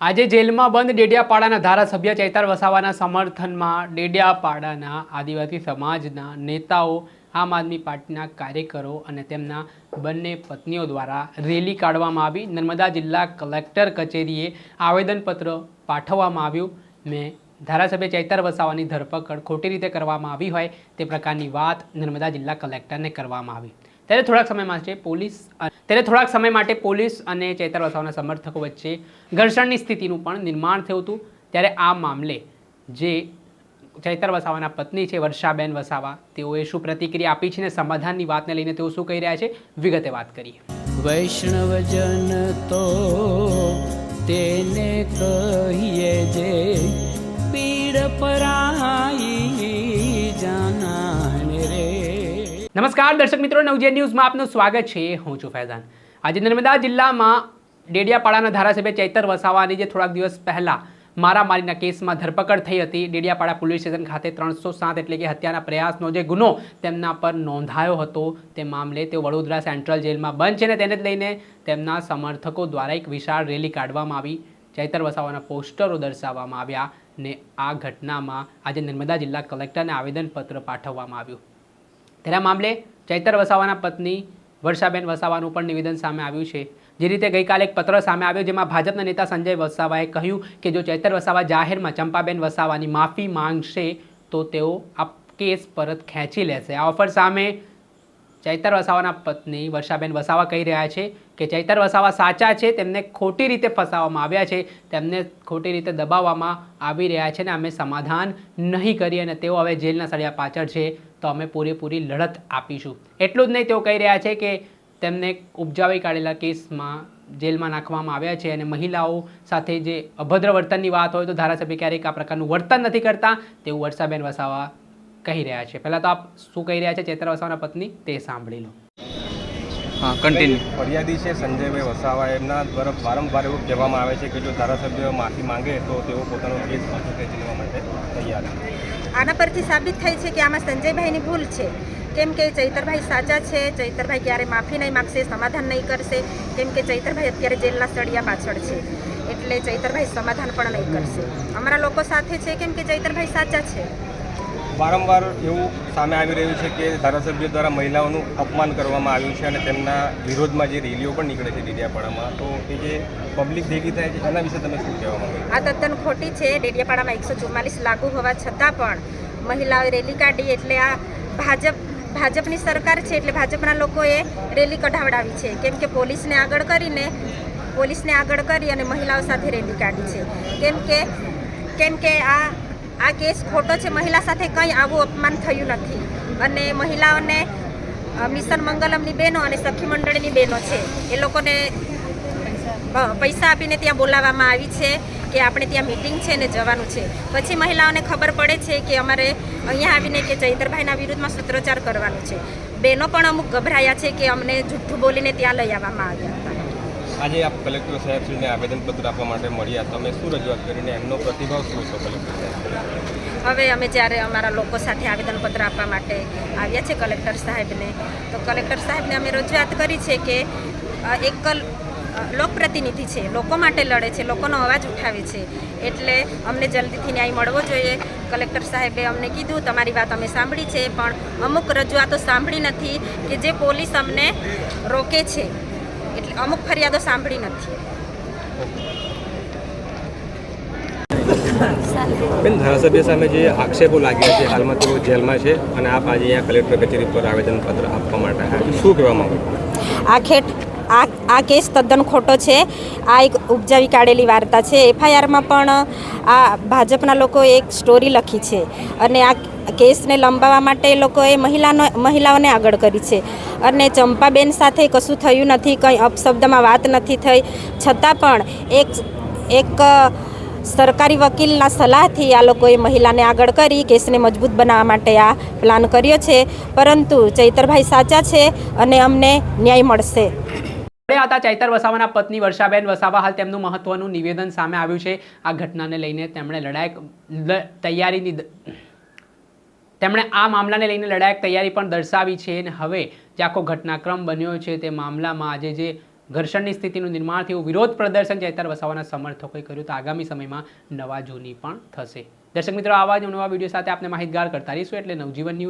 આજે જેલમાં બંધ ડેડિયાપાડાના ધારાસભ્ય ચૈતર વસાવાના સમર્થનમાં ડેડિયાપાડાના આદિવાસી સમાજના નેતાઓ, આમ આદમી પાર્ટીના કાર્યકરો અને તેમના બંને પત્નીઓ દ્વારા રેલી કાઢવામાં આવી. નર્મદા જિલ્લા કલેક્ટર કચેરીએ આવેદનપત્ર પાઠવવામાં આવ્યું. મેં ધારાસભ્ય ચૈતર વસાવાની ધરપકડ ખોટી રીતે કરવામાં આવી હોય તે પ્રકારની વાત નર્મદા જિલ્લા કલેક્ટરને કરવામાં આવી. ત્યારે થોડાક સમય માટે પોલીસ ત્યારે થોડાક સમય માટે પોલીસ અને ચેતર વસાવાના સમર્થકો વચ્ચે ઘર્ષણની સ્થિતિનું પણ નિર્માણ થયું હતું. ત્યારે આ મામલે જે ચૈતર વસાવાના પત્ની છે, વર્ષાબેન વસાવા, તેઓએ શું પ્રતિક્રિયા આપી છે ને સમાધાનની વાતને લઈને તેઓ શું કહી રહ્યા છે? વિગતે વાત કરીએ. વૈષ્ણવજન તો તેને કહીએ જે પીડ પરાઈ નમસ્કાર દર્શક મિત્રો, નવજે ન્યૂઝમાં આપનું સ્વાગત છે. હું છું ફૈઝાન. આજે નર્મદા જિલ્લામાં ડેડિયાપાડાના ધારાસભ્ય ચૈતર વસાવાની જે થોડાક દિવસ પહેલા મારામારીના કેસમાં ધરપકડ થઈ હતી, ડેડિયાપાડા પોલીસ સ્ટેશન ખાતે ત્રણસો સાત એટલે કે હત્યાના પ્રયાસનો જે ગુનો તેમના પર નોંધાયો હતો, તે મામલે તેઓ વડોદરા સેન્ટ્રલ જેલમાં બંધ છે ને તેને જ લઈને તેમના સમર્થકો દ્વારા એક વિશાળ રેલી કાઢવામાં આવી. ચૈતર વસાવાના પોસ્ટરો દર્શાવવામાં આવ્યા ને આ ઘટનામાં આજે નર્મદા જિલ્લા કલેક્ટરને આવેદનપત્ર પાઠવવામાં આવ્યું. આ મામલે ચૈતર વસાવાના પત્ની વર્ષાબેન વસાવાનું પણ નિવેદન સામે આવ્યું છે. જે રીતે ગઈકાલે એક પત્ર સામે આવ્યો જેમાં ભાજપના નેતા સંજય વસાવાએ કહ્યું કે જો ચૈતર વસાવા જાહેરમાં ચંપાબેન વસાવાની માફી માંગશે તો તેઓ આ કેસ પરત ખેંચી લેશે. આ ઓફર સામે ચૈતર વસાવાના પત્ની વર્ષાબેન વસાવા કહી રહ્યા છે કે ચૈતર વસાવા સાચા છે, તેમને ખોટી રીતે ફસાવવામાં આવ્યા છે, તેમને ખોટી રીતે દબાવવામાં આવી રહ્યા છે ને અમે સમાધાન નહીં કરીએ અને તેઓ હવે જેલના સળિયા પાછળ છે. તો અમે પૂરેપૂરી લડત આપીશું. એટલું જ નહીં તેઓ કહી રહ્યા છે કે તેમને ઉપજાવી કાઢેલા કેસમાં જેલમાં નાખવામાં આવ્યા છે અને મહિલાઓ સાથે જે અભદ્ર વર્તનની વાત હોય તો ધારાસભ્ય ક્યારેક આ પ્રકારનું વર્તન નથી કરતા તેવું વર્ષાબેન વસાવા કહી રહ્યા છે. પહેલાં તો આપ શું કહી રહ્યા છે? ચેતર વસાવાના પત્ની તે સાંભળી લો. હા કન્ટિન્યુ ફરિયાદી છે સંજયભાઈ વસાવા. એમના દ્વારા વારંવાર એવું કહેવામાં આવે છે કે જો ધારાસભ્ય માફી માંગે તો તેઓ પોતાનો કેસ પાછો ખેંચી લેવા માટે તૈયાર છે. આના પરથી સાબિત થાય છે કે આમાં સંજયભાઈની ભૂલ છે. કેમ કે ચૈતરભાઈ સાચા છે, ચૈતરભાઈ ક્યારે માફી નહીં માગશે, સમાધાન નહીં કરશે. કેમ કે ચૈતરભાઈ અત્યારે જેલના સળિયા પાછળ છે, એટલે ચૈતરભાઈ સમાધાન પણ નહીં કરશે. અમારા લોકો સાથે છે, કેમ કે ચૈતરભાઈ સાચા છે. વારંવાર એવું સામે આવી રહ્યું છે કે ધારાસભ્ય દ્વારા મહિલાઓનું અપમાન કરવામાં આવ્યું છે અને તેમના વિરોધમાં જે રેલીઓ પણ નીકળે છે ડેડિયાપાડામાં. તો એ જે પબ્લિક ભેગી થાય છે, એના વિશે તમે શું કહેવા માંગો આ તદ્દન ખોટી છે. ડેડિયાપાડામાં એકસો ચુમ્માલીસ લાગુ હોવા છતાં પણ મહિલાઓએ રેલી કાઢી એટલે આ ભાજપ, ભાજપની સરકાર છે એટલે ભાજપના લોકોએ રેલી કઢાવડાવી છે. કેમ કે પોલીસને આગળ કરીને, પોલીસને આગળ કરી અને મહિલાઓ સાથે રેલી કાઢી છે. કેમ કે કેમ કે આ આ કેસ ખોટો છે, મહિલા સાથે કંઈ આવું અપમાન થયું નથી. અને મહિલાઓને મિશન મંગલમની બહેનો અને સખી મંડળની બહેનો છે. એ લોકોને પૈસા આપીને ત્યાં બોલાવવામાં આવી છે કે આપણે ત્યાં મિટિંગ છે ને જવાનું છે. પછી મહિલાઓને ખબર પડે છે કે અમારે અહીંયા આવીને કે ચૈતરભાઈના વિરુદ્ધમાં સૂત્રોચ્ચાર કરવાનું છે. બહેનો પણ અમુક ગભરાયા છે કે અમને જુઠ્ઠું બોલીને ત્યાં લઈ આવવામાં આવ્યા હતા. આજે આપ કલેક્ટર સાહેબશ્રીને આવેદનપત્ર આપવા માટે મળ્યા. તમે શું રજૂઆત કરીને એમનો પ્રતિભાવ શું છો કલેક્ટર હવે અમે જ્યારે અમારા લોકો સાથે આવેદનપત્ર આપવા માટે આવ્યા છે કલેક્ટર સાહેબને, તો કલેક્ટર સાહેબને અમે રજૂઆત કરી છે કે એક લોકપ્રતિનિધિ છે, લોકો માટે લડે છે, લોકોનો અવાજ ઉઠાવે છે. એટલે અમને જલ્દીથી ન્યાય મળવો જોઈએ. કલેક્ટર સાહેબે અમને કીધું, તમારી વાત અમે સાંભળી છે, પણ અમુક રજૂઆતો સાંભળી નથી કે જે પોલીસ અમને રોકે છે. અમુક ફરિયાદો સાંભળી નથી. બેન ધારાસભ્ય સામે જે આક્ષેપો લાગ્યા છે હાલમાં તેઓ જેલમાં છે અને આપ આજે અહીંયા કલેક્ટર કચેરી પર આવેદનપત્ર આપવા માટે શું કહેવા માંગો આ ખેટ આ આ કેસ તદ્દન ખોટો છે. આ એક ઉપજાવી કાઢેલી વાર્તા છે. એફઆઈઆરમાં પણ આ ભાજપના લોકોએ એક સ્ટોરી લખી છે અને આ કેસને લંબાવવા માટે લોકોએ મહિલાનો મહિલાઓને આગળ કરી છે. અને ચંપાબેન સાથે કશું થયું નથી, કંઈ અપશબ્દમાં વાત નથી થઈ. છતાં પણ એક એક સરકારી વકીલના સલાહથી આ લોકોએ મહિલાને આગળ કરી, કેસને મજબૂત બનાવવા માટે આ પ્લાન કર્યો છે. પરંતુ ચૈતરભાઈ સાચા છે અને અમને ન્યાય મળશે. હતા ચૈતર વસાવાના પત્ની વર્ષાબેન વસાવા હાલ તેમનું મહત્વનું નિવેદન સામે આવ્યું છે. આ ઘટનાને લઈને તેમણે લડાયક તૈયારીની તેમણે આ મામલાને લઈને લડાયક તૈયારી પણ દર્શાવી છે અને હવે જે આખો ઘટનાક્રમ બન્યો છે તે મામલામાં આજે જે ઘર્ષણની સ્થિતિનું નિર્માણ થયું, વિરોધ પ્રદર્શન ચૈતર વસાવાના સમર્થકોએ કર્યું તો આગામી સમયમાં નવા જૂની પણ થશે. દર્શક મિત્રો, આવા જ નવા વીડિયો સાથે આપણે માહિતગાર કરતા રહીશું એટલે નવજીવન ન્યૂઝ